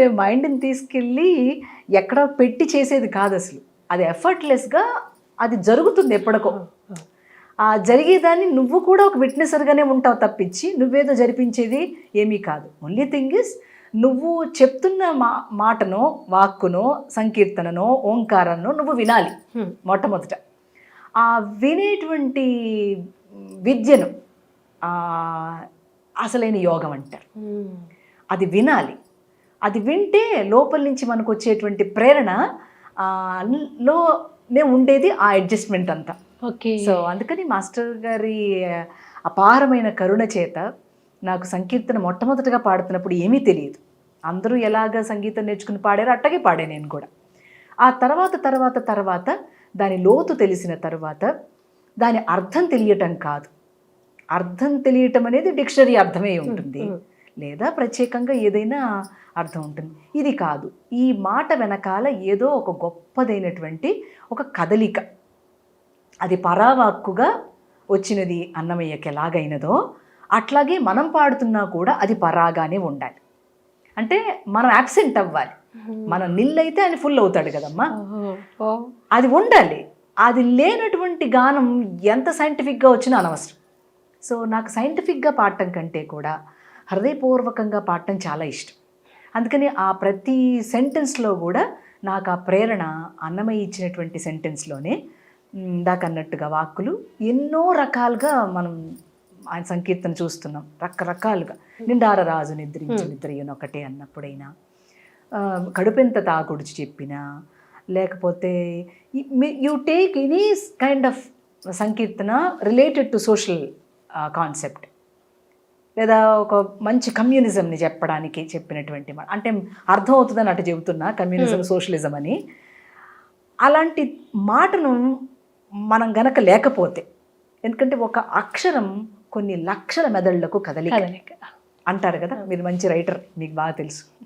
అంటే మైండ్ని తీసుకెళ్ళి ఎక్కడ పెట్టి చేసేది కాదు అసలు. అది ఎఫర్ట్లెస్గా అది జరుగుతుంది ఎప్పటికో. ఆ జరిగేదాన్ని నువ్వు కూడా ఒక విట్నెసర్గానే ఉంటావు తప్పించి నువ్వేదో జరిపించేది ఏమీ కాదు. ఓన్లీ థింగ్ ఇస్ నువ్వు చెప్తున్న మా మాటనో వాక్కునో సంకీర్తననో ఓంకారనో నువ్వు వినాలి. మొట్టమొదట. ఆ వినేటువంటి విద్యను అసలైన యోగం అంటారు. అది వినాలి. అది వింటే లోపల నుంచి మనకు వచ్చేటువంటి ప్రేరణ ఆ, లోనే ఉండేది ఆ అడ్జస్ట్మెంట్ అంతా. ఓకే. సో అందుకని మాస్టర్ గారి అపారమైన కరుణ చేత నాకు సంకీర్తన మొట్టమొదటిగా పాడుతున్నప్పుడు ఏమీ తెలియదు. అందరూ ఎలాగ సంగీతం నేర్చుకుని పాడారో అట్టగే పాడే నేను కూడా. ఆ తర్వాత తర్వాత తర్వాత దాని లోతు తెలిసిన తర్వాత దాని అర్థం తెలియటం కాదు. అర్థం తెలియటం అనేది డిక్షనరీ అర్థమే ఉంటుంది. లేదా ప్రత్యేకంగా ఏదైనా అర్థం ఉంటుంది. ఇది కాదు. ఈ మాట వెనకాల ఏదో ఒక గొప్పదైనటువంటి ఒక కదలిక. అది పరావాక్కుగా వచ్చినది అన్నమయ్యకి ఎలాగైనదో అట్లాగే మనం పాడుతున్నా కూడా అది పరాగానే ఉండాలి. అంటే మనం యాబ్సెంట్ అవ్వాలి. మనం నిల్ అయితే ఆయన ఫుల్ అవుతాడు కదమ్మా. అది ఉండాలి. అది లేనటువంటి గానం ఎంత సైంటిఫిక్గా వచ్చినా అనవసరం. సో నాకు సైంటిఫిక్గా పాడటం కంటే కూడా హృదయపూర్వకంగా పాడటం చాలా ఇష్టం. అందుకని ఆ ప్రతి సెంటెన్స్లో కూడా నాకు ఆ ప్రేరణ అన్నమయ్య ఇచ్చినటువంటి సెంటెన్స్లోనే ఇందాక అన్నట్టుగా వాక్కులు ఎన్నో రకాలుగా మనం ఆయన సంకీర్తన చూస్తున్నాం. రకరకాలుగా. నిండార రాజు నిద్రించు నిద్రయ్యను ఒకటే అన్నప్పుడైనా. కడుపెంత తాగుడిచి చెప్పినా లేకపోతే you take any kind of Sankirtana related to social concept. లేదా ఒక మంచి కమ్యూనిజంని చెప్పడానికి చెప్పినటువంటి మాట. అంటే అర్థం అవుతుందని అటు చెబుతున్నా కమ్యూనిజం సోషలిజం అని. అలాంటి మాటను మనం గనక లేకపోతే ఎందుకంటే ఒక అక్షరం కొన్ని లక్షల మెదళ్ళకు కదలిక. కదలిక. అంటారు కదా మీరు మంచి రైటర్ మీకు బాగా తెలుసు.